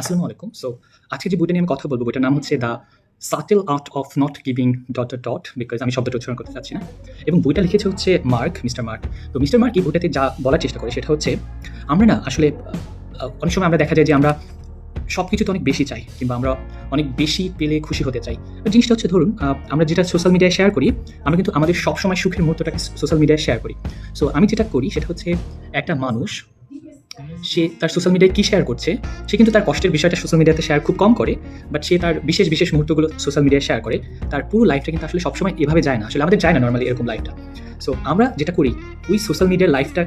আসসালামু আলাইকুম সো আজকে যে বইটা নিয়ে আমি কথা বলব বইটার নাম হচ্ছে the subtle art of not giving dot dot because আমি শব্দটা উচ্চারণ করতে চাচ্ছি না। এবং বইটা লিখেছে হচ্ছে মার্ক, মিস্টার মার্ক। তো মিস্টার মার্ক এই বইটাতে যা বলার চেষ্টা করে, সেটা হচ্ছে, আমরা না আসলে অনেক সময় আমরা দেখা যায় যে আমরা সব কিছুতে অনেক বেশি চাই, কিংবা আমরা অনেক বেশি পেলে খুশি হতে চাই। জিনিসটা হচ্ছে, ধরুন আমরা যেটা সোশ্যাল মিডিয়ায় শেয়ার করি, আমরা কিন্তু আমাদের সবসময় সুখের মুহূর্তটাকে সোশ্যাল মিডিয়ায় শেয়ার করি। সো আমি যেটা করি, সেটা হচ্ছে একটা মানুষ সে তার সোশ্যাল মিডিয়ায় কী শেয়ার করছে, সে কিন্তু তার কষ্টের বিষয়টা সোশ্যাল মিডিয়াতে শেয়ার খুব কম করে বাট সে তার বিশেষ বিশেষ মুহূর্তগুলো সোশ্যাল মিডিয়ায় শেয়ার করে। তার পুরো লাইফটা কিন্তু আসলে সবসময় এভাবে যায় না। আসলে আমাদের যায় না নর্মালি এরকম লাইফটা সো আমরা যেটা করি, ওই সোশ্যাল মিডিয়ার লাইফটা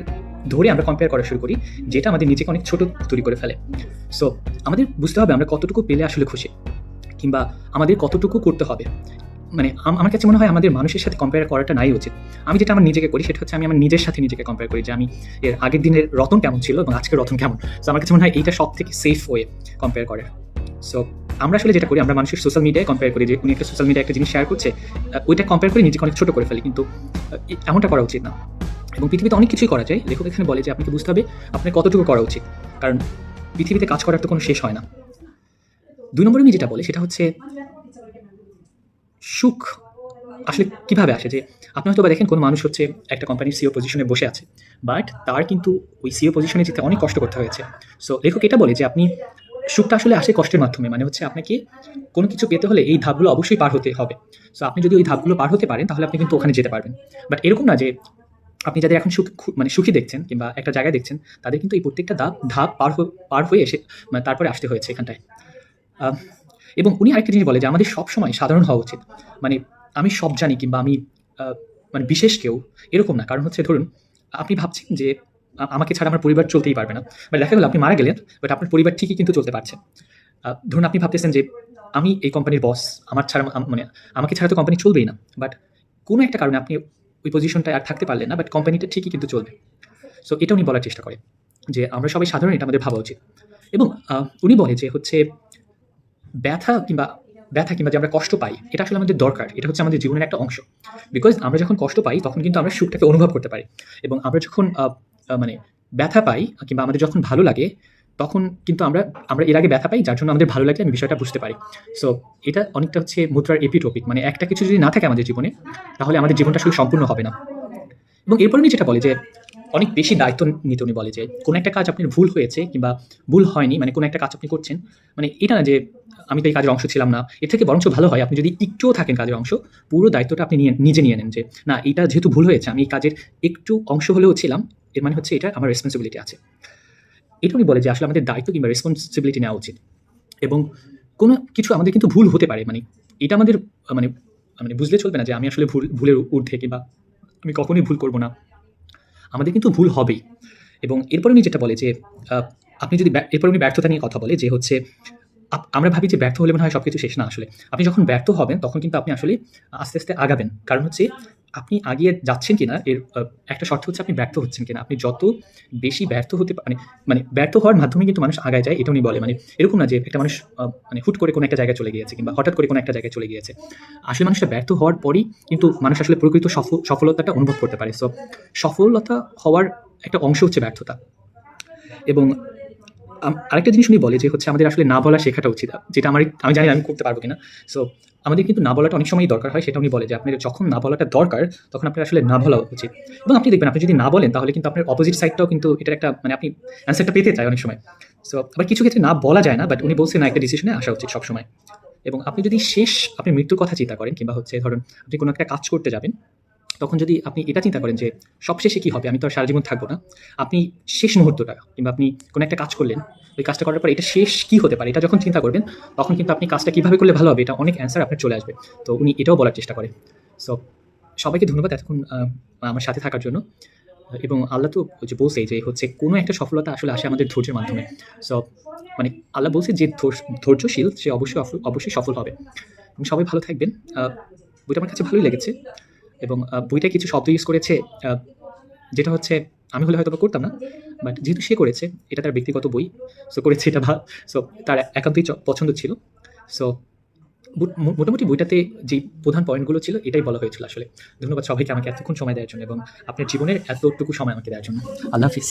ধরে আমরা কম্পেয়ার করা শুরু করি, যেটা আমাদের নিজেকে অনেক ছোট তৈরি করে ফেলে। সো আমাদের বুঝতে হবে আমরা কতটুকু পেলে আসলে খুশি, কিংবা আমাদের কতটুকু করতে হবে। মানে আম- আমার কাছে মনে হয় আমাদের মানুষের সাথে কম্পেয়ার করাটা নাই উচিত। আমি যেটা আমার নিজেকে করি সেটা হচ্ছে আমি আমার নিজের সাথে নিজেকে কম্পেয়ার করি যে আমি এর আগের দিনের রতন কেমন ছিল এবং আজকের রতন কেমন। সো আমার কাছে মনে হয় এইটা সব থেকে সেফ ওয়ে কম্পেয়ার করার সো আমরা আসলে যেটা করি, আমরা মানুষের সোশ্যাল মিডিয়ায় কম্পেয়ার করি যে উনি একটা সোশ্যাল মিডিয়ায় একটা জিনিস শেয়ার করছে ওইটা কম্পেয়ার করে নিজেকে অনেক ছোটো করে ফেলি। কিন্তু এমনটা করা উচিত না। এবং পৃথিবীতে অনেক কিছুই করা যায়। লেখক এখানে বলে যে আপনাকে বুঝতে হবে, আপনার কতটুকু করা উচিত। কারণ পৃথিবীতে কাজ করার তো কোনো শেষ হয় না। দুই নম্বরে আমি যেটা বলে, সেটা হচ্ছে সুখ আসলে কীভাবে আসে যে আপনি হয়তো বা দেখেন কোনো মানুষ হচ্ছে একটা কোম্পানির সিও পজিশনে বসে আছে বাট তার কিন্তু ওই সিও পজিশনে যেতে অনেক কষ্ট করতে হয়েছে। সো লেখক এটা বলে যে আপনি, সুখটা আসলে আসে কষ্টের মাধ্যমে মানে হচ্ছে আপনাকে কোনো কিছু পেতে হলে এই ধাপগুলো অবশ্যই পার হতে হবে। সো আপনি যদি ওই ধাপগুলো পার হতে পারেন, তাহলে আপনি কিন্তু ওখানে যেতে পারবেন। বাট এরকম না যে আপনি যাদের এখন সুখ মানে সুখী দেখছেন কিংবা একটা জায়গায় দেখছেন, তাদের কিন্তু এই প্রত্যেকটা ধাপ ধাপ পার পার হয়ে এসে মানে তারপরে আসতে হয়েছে এখানটায়। এবং উনি আরেকটা জিনিস বলে যে আমাদের সবসময় সাধারণ হওয়া উচিত। মানে আমি সব জানি কিংবা আমি মানে বিশেষ কেউ এরকম না। কারণ হচ্ছে ধরুন, আপনি ভাবছেন যে আমাকে ছাড়া আমার পরিবার চলতেই পারবে না। বাট দেখা গেল আপনি মারা গেলেন বাট আপনার পরিবার ঠিকই কিন্তু চলতে পারছে। ধরুন আপনি ভাবতেছেন যে আমি এই কোম্পানির বস আমার ছাড়া মানে আমাকে ছাড়া তো কোম্পানি চলবেই না। বাট কোনো একটা কারণে আপনি ওই পজিশনটায় আর থাকতে পারলেন না বাট কোম্পানিটা ঠিকই কিন্তু চলবে। সো এটা উনি বলার চেষ্টা করে যে আমরা সবাই সাধারণ, এটা আমাদের ভাবা উচিত। এবং উনি বলে যে হচ্ছে ব্যথা কিংবা ব্যথা কিংবা যে আমরা কষ্ট পাই, এটা আসলে আমাদের দরকার, এটা হচ্ছে আমাদের জীবনের একটা অংশ। বিকজ আমরা যখন কষ্ট পাই, তখন কিন্তু আমরা সুখটাকে অনুভব করতে পারি। এবং আমরা যখন মানে ব্যথা পাই কিংবা আমাদের যখন ভালো লাগে, তখন কিন্তু আমরা আমরা এর আগে ব্যথা পাই, যার জন্য আমাদের ভালো লাগে আমি বিষয়টা বুঝতে পারি। সো এটা অনেকটা হচ্ছে মুদ্রার এপিটপিক মানে একটা কিছু যদি না থাকে আমাদের জীবনে, তাহলে আমাদের জীবনটা শুধু সম্পূর্ণ হবে না। এবং এরপর উনি যেটা বলে যে, অনেক বেশি দায়িত্ব নিতে উনি বলে যে, কোনো একটা কাজ আপনার ভুল হয়েছে কিংবা ভুল হয়নি মানে কোনো একটা কাজ আপনি করছেন মানে এটা না যে আমি তো এই কাজের অংশ ছিলাম না। এর থেকে বরঞ্চ ভালো হয়, আপনি যদি একটুও থাকেন কাজের অংশ, পুরো দায়িত্বটা আপনি নিয়ে নিজে নিয়ে নেন যে, না এটা যেহেতু ভুল হয়েছে, আমি এই কাজের একটু অংশ হলেও ছিলাম, এর মানে হচ্ছে এটা আমার রেসপন্সিবিলিটি আছে। এটা উনি বলে যে, আসলে আমাদের দায়িত্ব কিংবা রেসপন্সিবিলিটি নেওয়া উচিত। এবং কোনো কিছু আমাদের কিন্তু ভুল হতে পারে মানে এটা আমাদের মানে মানে বুঝলে চলবে না যে, আমি আসলে ভুল ভুলের ঊর্ধ্বে কিংবা আমি কখনোই ভুল করব না। আমাদের কিন্তু ভুল হবেই। এবং এরপর উনি যেটা বলে যে আপনি যদি এরপর উনি ব্যর্থতা নিয়ে কথা বলে যে হচ্ছে আমরা ভাবি যে ব্যর্থ হলে মনে হয় সব কিছু শেষ না আসলে। আপনি যখন ব্যর্থ হবেন, তখন কিন্তু আপনি আসলে আস্তে আস্তে আগাবেন। কারণ হচ্ছে, আপনি আগিয়ে যাচ্ছেন কিনা, এর একটা শর্ত হচ্ছে আপনি ব্যর্থ হচ্ছেন কিনা। আপনি যত বেশি ব্যর্থ হতে মানে মানে ব্যর্থ হওয়ার মাধ্যমে কিন্তু মানুষ আগায় যায়, এটা উনি বলে। মানে এরকম না যে একটা মানুষ মানে হুট করে কোনো একটা জায়গায় চলে গিয়েছে কিংবা হঠাৎ করে কোনো একটা জায়গায় চলে গিয়েছে। আসলে মানুষটা ব্যর্থ হওয়ার পরই কিন্তু মানুষ আসলে প্রকৃত সফল, সফলতাটা অনুভব করতে পারে। সো সফলতা হওয়ার একটা অংশ হচ্ছে ব্যর্থতা। এবং আরেকটা জিনিস উনি বলে যে হচ্ছে আমাদের আসলে না বলা শেখাটা উচিত, যেটা আমার আমি জানি আমি করতে পারব কিনা। সো আমাদের কিন্তু না বলাটা অনেক সময়ই দরকার হয়, সেটা উনি বলে যে আপনার যখন না বলাটা দরকার, তখন আপনার আসলে না বলা উচিত। এবং আপনি দেখবেন, আপনি যদি না বলেন, তাহলে কিন্তু আপনার অপোজিট সাইডটাও কিন্তু এটার একটা মানে আপনি অ্যান্সারটা পেতে চায় অনেক সময়। সো আবার কিছু ক্ষেত্রে না বলা যায় না বাট উনি বলছেন না একটা ডিসিশনে আসা উচিত সবসময়। এবং আপনি যদি শেষ, আপনি মৃত্যুর কথা চিন্তা করেন, কিংবা হচ্ছে ধরুন আপনি কোনো একটা কাজ করতে যাবেন তখন যদি আপনি এটা চিন্তা করেন যে সবশেষে কী হবে, আমি তো আর সারা জীবন থাকব না, আপনি শেষ মুহূর্তটা কিংবা আপনি কোনো একটা কাজ করলেন, ওই কাজটা করার পর এটা শেষ কী হতে পারে, এটা যখন চিন্তা করবেন, তখন কিন্তু আপনি কাজটা কীভাবে করলে ভালো হবে, এটা অনেক অ্যান্সার আপনার চলে আসবে। তো উনি এটাও বলার চেষ্টা করে সো সবাইকে ধন্যবাদ এতক্ষণ আমার সাথে থাকার জন্য। এবং আল্লাহ তো যে বলছে যে হচ্ছে কোনো একটা সফলতা আসলে আসে আমাদের ধৈর্যের মাধ্যমে। সো মানে আল্লাহ বলছে যে ধৈর্য- ধৈর্যশীল সে অবশ্যই অবশ্যই সফল হবে। এবং সবাই ভালো থাকবেন। বইটা আমার কাছে ভালোই লেগেছে। এবং বইটা কিছু শব্দ ইউজ করেছে যেটা হচ্ছে, আমি হলে হয়তো করতাম না বাট যেহেতু সে করেছে, এটা তার ব্যক্তিগত বই সো করেছে এটা বা সো তার একান্তই পছন্দ ছিল সো মোটামুটি বইটাতে যে প্রধান পয়েন্টগুলো ছিল, এটাই বলা হয়েছিল আসলে। ধন্যবাদ সবাইকে আমাকে এতক্ষণ সময় দেওয়ার জন্য এবং আপনার জীবনের এতটুকু সময় আমাকে দেওয়ার জন্য। আল্লাহ হাফিজ।